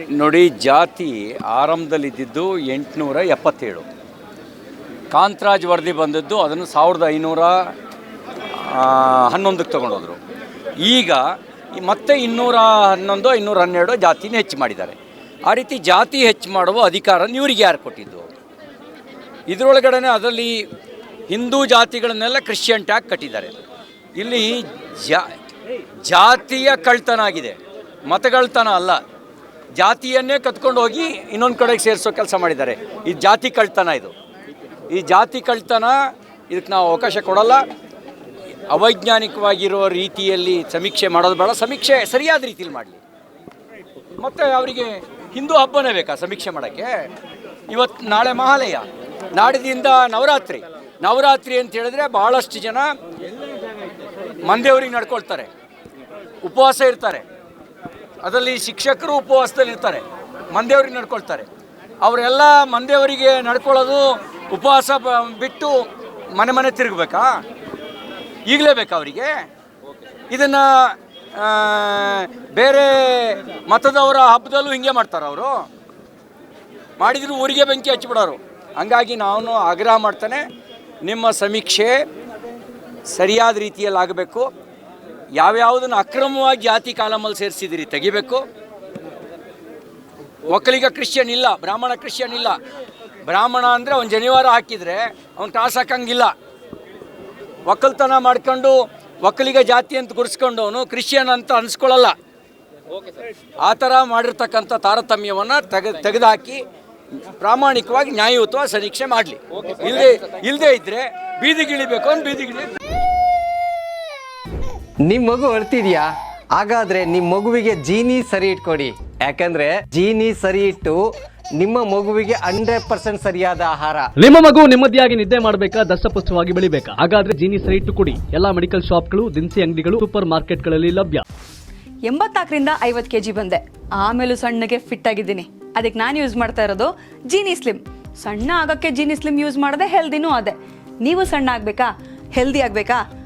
ನೋಡಿ, ಜಾತಿ ಆರಂಭದಲ್ಲಿದ್ದಿದ್ದು ಎಂಟುನೂರ ಎಪ್ಪತ್ತೇಳು. ಕಾಂತರಾಜ್ ವರದಿ ಬಂದದ್ದು ಅದನ್ನು ಸಾವಿರದ ಐನೂರ ಹನ್ನೊಂದಕ್ಕೆ ತಗೊಂಡೋದ್ರು. ಈಗ ಮತ್ತೆ ಇನ್ನೂರ ಹನ್ನೊಂದು, ಇನ್ನೂರ ಹನ್ನೆರಡು ಜಾತಿನ ಹೆಚ್ಚು ಮಾಡಿದ್ದಾರೆ. ಆ ರೀತಿ ಜಾತಿ ಹೆಚ್ಚು ಮಾಡುವ ಅಧಿಕಾರ ಇವರಿಗೆ ಯಾರು ಕೊಟ್ಟಿದ್ದು? ಇದರೊಳಗಡೆ ಅದರಲ್ಲಿ ಹಿಂದೂ ಜಾತಿಗಳನ್ನೆಲ್ಲ ಕ್ರಿಶ್ಚಿಯನ್ ಟ್ಯಾಗ್ ಕಟ್ಟಿದ್ದಾರೆ. ಇಲ್ಲಿ ಜಾತಿಯ ಕಳ್ತನ ಆಗಿದೆ ಮತಗಳ್ತನ ಅಲ್ಲ. ಜಾತಿಯನ್ನೇ ಕತ್ಕೊಂಡು ಹೋಗಿ ಇನ್ನೊಂದು ಕಡೆಗೆ ಸೇರಿಸೋ ಕೆಲಸ ಮಾಡಿದ್ದಾರೆ. ಈ ಜಾತಿ ಕಳ್ತನ ಇದು. ಈ ಜಾತಿ ಕಳ್ತನ ಇದಕ್ಕೆ ನಾವು ಅವಕಾಶ ಕೊಡಲ್ಲ. ಅವೈಜ್ಞಾನಿಕವಾಗಿರುವ ರೀತಿಯಲ್ಲಿ ಸಮೀಕ್ಷೆ ಮಾಡೋದು ಬೇಡ. ಸಮೀಕ್ಷೆ ಸರಿಯಾದ ರೀತಿಯಲ್ಲಿ ಮಾಡಲಿ. ಮತ್ತು ಅವರಿಗೆ ಹಿಂದೂ ಹಬ್ಬನೇ ಬೇಕಾ ಸಮೀಕ್ಷೆ ಮಾಡೋಕ್ಕೆ? ಇವತ್ತು ನಾಳೆ ಮಹಾಲಯ. ನಾಡಿದಿಂದ ನವರಾತ್ರಿ. ನವರಾತ್ರಿ ಅಂತ ಹೇಳಿದ್ರೆ ಭಾಳಷ್ಟು ಜನ ಮಂದೇವ್ರಿಗೆ ನಡ್ಕೊಳ್ತಾರೆ. ಉಪವಾಸ ಇರ್ತಾರೆ. ಅದರಲ್ಲಿ ಶಿಕ್ಷಕರು ಉಪವಾಸದಲ್ಲಿ ಇರ್ತಾರೆ ಮಂದೇವ್ರಿಗೆ ನಡ್ಕೊಳ್ತಾರೆ. ಅವರೆಲ್ಲ ಮಂದೇವರಿಗೆ ನಡ್ಕೊಳ್ಳೋದು ಉಪವಾಸ ಬಿಟ್ಟು ಮನೆ ಮನೆ ತಿರುಗಬೇಕಾ? ಈಗಲೇ ಬೇಕಾ ಅವರಿಗೆ? ಇದನ್ನು ಬೇರೆ ಮತದವರ ಹಬ್ಬದಲ್ಲೂ ಹಿಂಗೆ ಮಾಡ್ತಾರೆ ಅವರು. ಮಾಡಿದ್ರು ಊರಿಗೆ ಬೆಂಕಿ ಹಚ್ಚಿಬಿಡೋರು. ಹಂಗಾಗಿ ನಾನು ಆಗ್ರಹ ಮಾಡ್ತಾನೆ, ನಿಮ್ಮ ಸಮೀಕ್ಷೆ ಸರಿಯಾದ ರೀತಿಯಲ್ಲಿ ಆಗಬೇಕು. ಯಾವ್ಯಾವುದನ್ನು ಅಕ್ರಮವಾಗಿ ಜಾತಿ ಕಾಲಮಲ್ಲಿ ಸೇರಿಸಿದಿರಿ? ತೆಗಿಬೇಕು. ಒಕ್ಕಲಿಗ ಕ್ರಿಶ್ಚಿಯನ್ ಇಲ್ಲ, ಬ್ರಾಹ್ಮಣ ಕ್ರಿಶ್ಚಿಯನ್ ಇಲ್ಲ. ಬ್ರಾಹ್ಮಣ ಅಂದ್ರೆ ಅವ್ನು ಜನಿವಾರ ಹಾಕಿದ್ರೆ ಅವ್ನು ಟಾಸ್ ಹಾಕಂಗಿಲ್ಲ. ಒಕ್ಕಲ್ತನ ಮಾಡ್ಕೊಂಡು ಒಕ್ಕಲಿಗ ಜಾತಿ ಅಂತ ಗುರ್ಸ್ಕೊಂಡವನು ಕ್ರಿಶ್ಚಿಯನ್ ಅಂತ ಅನ್ಸ್ಕೊಳ್ಳಲ್ಲ ಆ ಥರ ಮಾಡಿರ್ತಕ್ಕಂಥ ತಾರತಮ್ಯವನ್ನು ತೆಗೆ ತೆಗೆದುಹಾಕಿ ಪ್ರಾಮಾಣಿಕವಾಗಿ ನ್ಯಾಯಯುತವಾಗಿ ಸಮೀಕ್ಷೆ ಮಾಡಲಿ. ಇಲ್ಲದೆ ಇಲ್ಲದೆ ಇದ್ದರೆ ಬೀದಿಗಿಳಿಬೇಕು ಅಂದ್ರೆ ಬೀದಿಗಿಳಿ ನಿಮ್ ಮಗು ಅಳ್ತಿದ್ಯಾ ಹಾಗಾದ್ರೆ ನಿಮ್ ಮಗುವಿಗೆ ಜೀನಿ ಸರಿ ಇಟ್ಕೊಡಿ. ಯಾಕಂದ್ರೆ ಜೀನಿ ಸರಿ ಇಟ್ಟು ನಿಮ್ಮ ಮಗುವಿಗೆ ಹಂಡ್ರೆಡ್ ಪರ್ಸೆಂಟ್ ಸರಿಯಾದ ಆಹಾರ. ನಿಮ್ಮ ಮಗು ನೆಮ್ಮದಿಯಾಗಿ ನಿದ್ದೆ ಮಾಡಬೇಕಾ ದಷ್ಟಪುಷ್ಟವಾಗಿ ಬೆಳಿಬೇಕಾ? ಹಾಗಾದ್ರೆ ಜೀನಿ ಸರಿ ಇಟ್ಟು ಕೊಡಿ. ಎಲ್ಲಾ ಮೆಡಿಕಲ್ ಶಾಪ್ಗಳು ದಿನಸಿ ಅಂಗಡಿಗಳು ಸೂಪರ್ ಮಾರ್ಕೆಟ್ಗಳಲ್ಲಿ ಲಭ್ಯ. ಎಂಬತ್ನಾಲ್ಕರಿಂದ ಐವತ್ತು ಕೆ ಜಿ ಬಂದೆ. ಆಮೇಲೂ ಸಣ್ಣಗೆ ಫಿಟ್ ಆಗಿದ್ದೀನಿ. ಅದಕ್ಕೆ ನಾನು ಯೂಸ್ ಮಾಡ್ತಾ ಇರೋದು ಜೀನಿ ಸ್ಲಿಮ್ ಸಣ್ಣ ಆಗೋಕ್ಕೆ ಜೀನಿ ಸ್ಲಿಮ್ ಯೂಸ್ ಮಾಡದೆ ಹೆಲ್ದಿನೂ ಅದೇ. ನೀವು ಸಣ್ಣ ಆಗಬೇಕಾ? ಹೆಲ್ದಿ ಆಗಬೇಕಾ?